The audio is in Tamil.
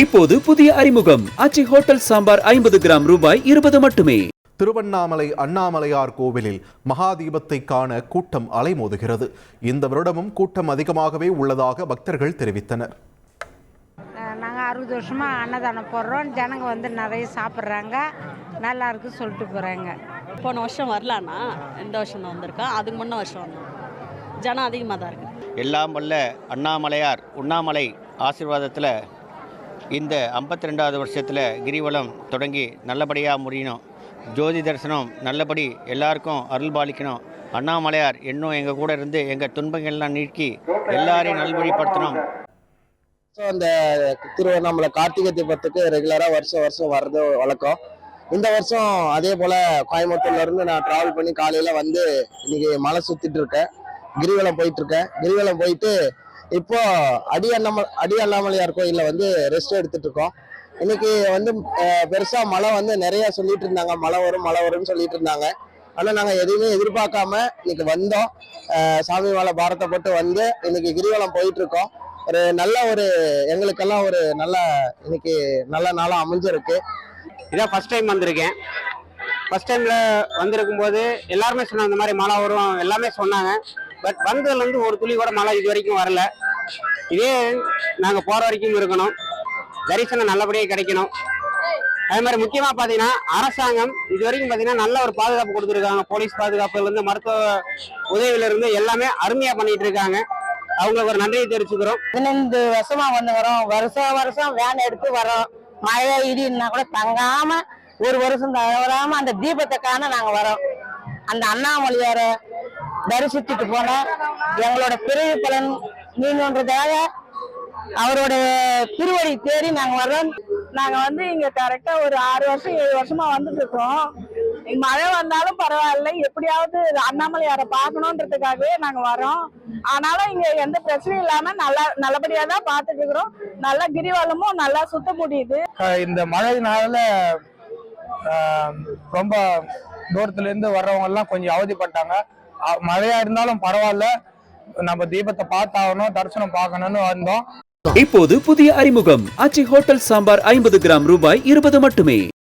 இப்போது புதிய அறிமுகம். அச்சி ஹோட்டல் சாம்பார் ஐம்பது கிராம் ரூபாய் இருபது மட்டுமே. திருவண்ணாமலை அண்ணாமலையார் கோவிலில் மகாதீபத்தை காண கூட்டம் அலைமோதுகிறது. இந்த வருடமும் கூட்டம் அதிகமாகவே உள்ளதாக பக்தர்கள் தெரிவித்தனர். நாங்கள் அறுபது வருஷமாக அன்னதானம் போடுறோம். ஜனங்க வந்து நிறைய சாப்பிட்றாங்க. நல்லா இருக்கு சொல்லிட்டு போகிறாங்க போன வருஷம் வரலான்னா இந்த வருஷம் தான் வந்திருக்கேன். அதுக்கு முன்ன வருஷம் வந்தோம். ஜனம் அதிகமாக தான் இருக்குது எல்லாம் வல்ல அண்ணாமலையார் உண்ணாமலை ஆசீர்வாதத்தில் இந்த ஐம்பத்தி ரெண்டாவது வருஷத்தில் கிரிவலம் தொடங்கி நல்லபடியாக முடியணும். ஜோதி தரிசனம் நல்லபடி எல்லாருக்கும் அருள் பாலிக்கணும். அண்ணாமலையார் இன்னும் எங்கள் கூட இருந்து எங்கள் துன்பங்கள்லாம் நீக்கி எல்லாரையும் நல்வழிப்படுத்தணும். ஸோ அந்த திருவண்ணாமலை கார்த்திகை தீபத்துக்கு ரெகுலராக வருஷம் வருஷம் வர்றது வழக்கம். இந்த வருஷம் அதே போல் கோயம்புத்தூர்ல இருந்து நான் ட்ராவல் பண்ணி காலையில் வந்து இன்னைக்கு மலை சுற்றிட்டு இருக்கேன். கிரிவலம் போயிட்டுருக்கேன் கிரிவலம் போயிட்டு இப்போ அடி அண்ணாம அடி அண்ணாமலையார் கோயிலில் வந்து ரெஸ்ட் எடுத்துட்டு இருக்கோம் இன்னைக்கு வந்து பெருசா மழை வந்து நிறைய சொல்லிட்டு இருந்தாங்க மழை வரும் மழை வரும்னு சொல்லிட்டு இருந்தாங்க ஆனா நாங்க எதுவுமே எதிர்பார்க்காம இன்னைக்கு வந்தோம். சாமி மேல பாரத்தை போட்டு வந்து இன்னைக்கு கிரிவலம் போயிட்டு இருக்கோம் ஒரு நல்ல ஒரு எங்களுக்கெல்லாம் ஒரு நல்ல இன்னைக்கு நல்ல நாளாக அமைஞ்சிருக்கு. இதான் ஃபர்ஸ்ட் டைம் வந்திருக்கேன். ஃபர்ஸ்ட் டைம்ல வந்திருக்கும் போது எல்லாருமே சொன்னாங்க இந்த மாதிரி மழை வரும். எல்லாமே சொன்னாங்க. பட் வந்ததுலேருந்து ஒரு துளி கூட மழை இது வரைக்கும் வரல. இதே நாங்க போற வரைக்கும் இருக்கணும். தரிசனம் நல்லபடியாக கிடைக்கணும். அதே மாதிரி முக்கியமா பாத்தீங்கன்னா அரசாங்கம் இது வரைக்கும் பாத்தீங்கன்னா நல்ல ஒரு பாதுகாப்பு கொடுத்துருக்காங்க. போலீஸ் பாதுகாப்புல இருந்து மருத்துவ உதவியில இருந்து எல்லாமே அருமையா பண்ணிட்டு இருக்காங்க அவங்களுக்கு ஒரு நன்றியை தெரிவிச்சுக்கிறோம். பதினைந்து வருஷமா வந்து வரோம். வருஷம் வருஷம் வேன் எடுத்து வரோம். மழை இடின்னா கூட தங்காம ஒரு வருஷம் தவறாம அந்த தீபத்தை காண நாங்க வரோம். அந்த அண்ணாமலையார தரிசிச்சுட்டு போன எங்களோட பிரிவு பலன் நீங்கன்றதாக அவரோட திருவடி தேடி நாங்கள் வர்றோம். நாங்கள் வந்து இங்கே கரெக்டாக ஒரு ஆறு வருஷம் ஏழு வருஷமா வந்துட்டு இருக்கோம் மழை வந்தாலும் பரவாயில்ல. எப்படியாவது அண்ணாமலையாரை பார்க்கணுன்றதுக்காகவே நாங்கள் வரோம் ஆனாலும் இங்கே எந்த பிரச்சனையும் இல்லாமல் நல்லா நல்லபடியாக தான் பார்த்துட்டு இருக்கிறோம் நல்லா கிரிவலமும் நல்லா சுத்த முடியுது. இந்த மழையினால ரொம்ப தூரத்துலேருந்து வர்றவங்க எல்லாம் கொஞ்சம் அவதிப்பட்டாங்க. மழையாக மழையா இருந்தாலும் பரவாயில்ல. நம்ம தீபத்தை பார்த்தாகணும் தரிசனம் பார்க்கணும்னு வந்தோம். இப்போது புதிய அறிமுகம். அச்சி ஹோட்டல் சாம்பார் ஐம்பது கிராம் ரூபாய் இருபது மட்டுமே.